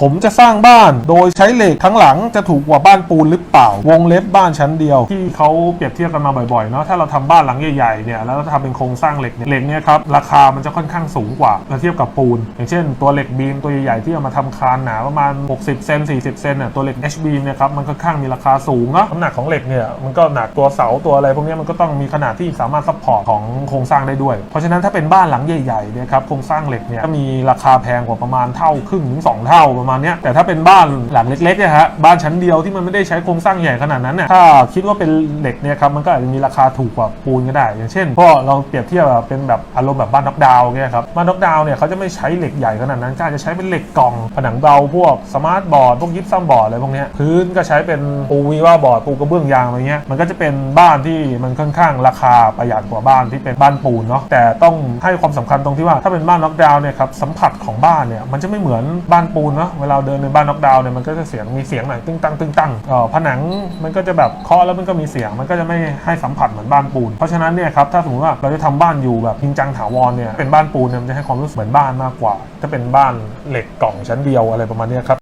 ผมจะสร้างบ้านโดยใช้เหล็กทั้งหลังจะถูกกว่าบ้านปูนหรือเปล่า วงเล็บบ้านชั้นเดียว ที่เขาเปรียบเทียบกันมาบ่อยๆเนาะถ้าเราทำบ้านหลังใหญ่ๆเนี่ยแล้วเราทำเป็นโครงสร้างเหล็กเนี่ยเหล็กเนี่ยครับราคามันจะค่อนข้างสูงกว่าเมื่อเทียบกับปูน อย่างเช่น ตัวเหล็กบีมตัวใหญ่ๆที่เอามาทำคานหนาประมาณ 60 เซน40 เซนน่ะตัวเหล็ก H beam เนี่ยครับมันค่อนข้างมีราคาสูงเนาะน้ำหนักของเหล็กเนี่ยมันก็หนักตัวเสาตัวอะไรพวกนี้มันก็ต้องมีขนาดที่สามารถซัพพอร์ตของโครงสร้างได้ด้วยเพราะฉะนั้นถ้าเป็นบ้านหลังใหญ่ๆเนี่ยครับโครงสร้างเหล็กเนี่ยมีราคาแพงกว่าประมาณเท่าครึ่งถึงสองเท่าประมาณนี้แต่ถ้าเป็นบ้านหลังเล็กๆเนี่ยฮะบ้านชั้นเดียวที่มันไม่ได้ใช้โครงสร้างใหญ่ขนาดนั้นเนี่ยถ้าคิดว่าเป็นเหล็กเนี่ยครับมันก็อาจจะมีราคาถูกกว่าปูนก็ได้ อย่างเช่นพอเราเปรียบเทียบแบบเป็นแบบอารมณ์แบบบ้านน็อกดาวน์เนี่ยครับบ้านน็อกดาวน์เนี่ยเขาจะไม่ใช้เหล็กใหญ่ขนาดนั้นก็อาจจะใช้เป็นเหล็กกล่องผนังเบาพวกสมาร์ทบอร์ดพวกยิปซัมบอร์ดอะไรพวกนี้พื้นก็ใช้เป็นปูวีว่าบอร์ดปูกระเบื้องยางอะไรเงี้ยมันก็จะเป็นบ้านที่มันค่อนข้างราคาประหยัดกว่าบ้านที่เป็นบ้านปูนเนาะแต่ต้องให้ความสำคัญตรงที่ว่าถ้าเป็นบ้านน็อกดาวน์เนี่ยครับสัมผัสของบ้านเนี่ยมันจะไม่เหมือนบ้านปูนเนาะเวลาเดินในบ้านน็อกดาวน์เนี่ยมันก็จะเสียงมีเสียงหนังตึ้งตังตึ้งตังเอ่อผนังมันก็จะแบบเคาะแล้วมันก็มีเสียงมันก็จะไม่ให้สัมผัสเหมือนบ้านปูน เพราะฉะนั้นเนี่ยครับถ้าสมมติว่าเราจะทำบ้านอยู่แบบจริงจังถาวรเนี่ยเป็นบ้านปูนเนี่ยมันจะให้ความรู้สึกเหมือนบ้านมากกว่า ถ้าเป็นบ้านเหล็กกล่องชั้นเดียวอะไรประมาณนี้ครับ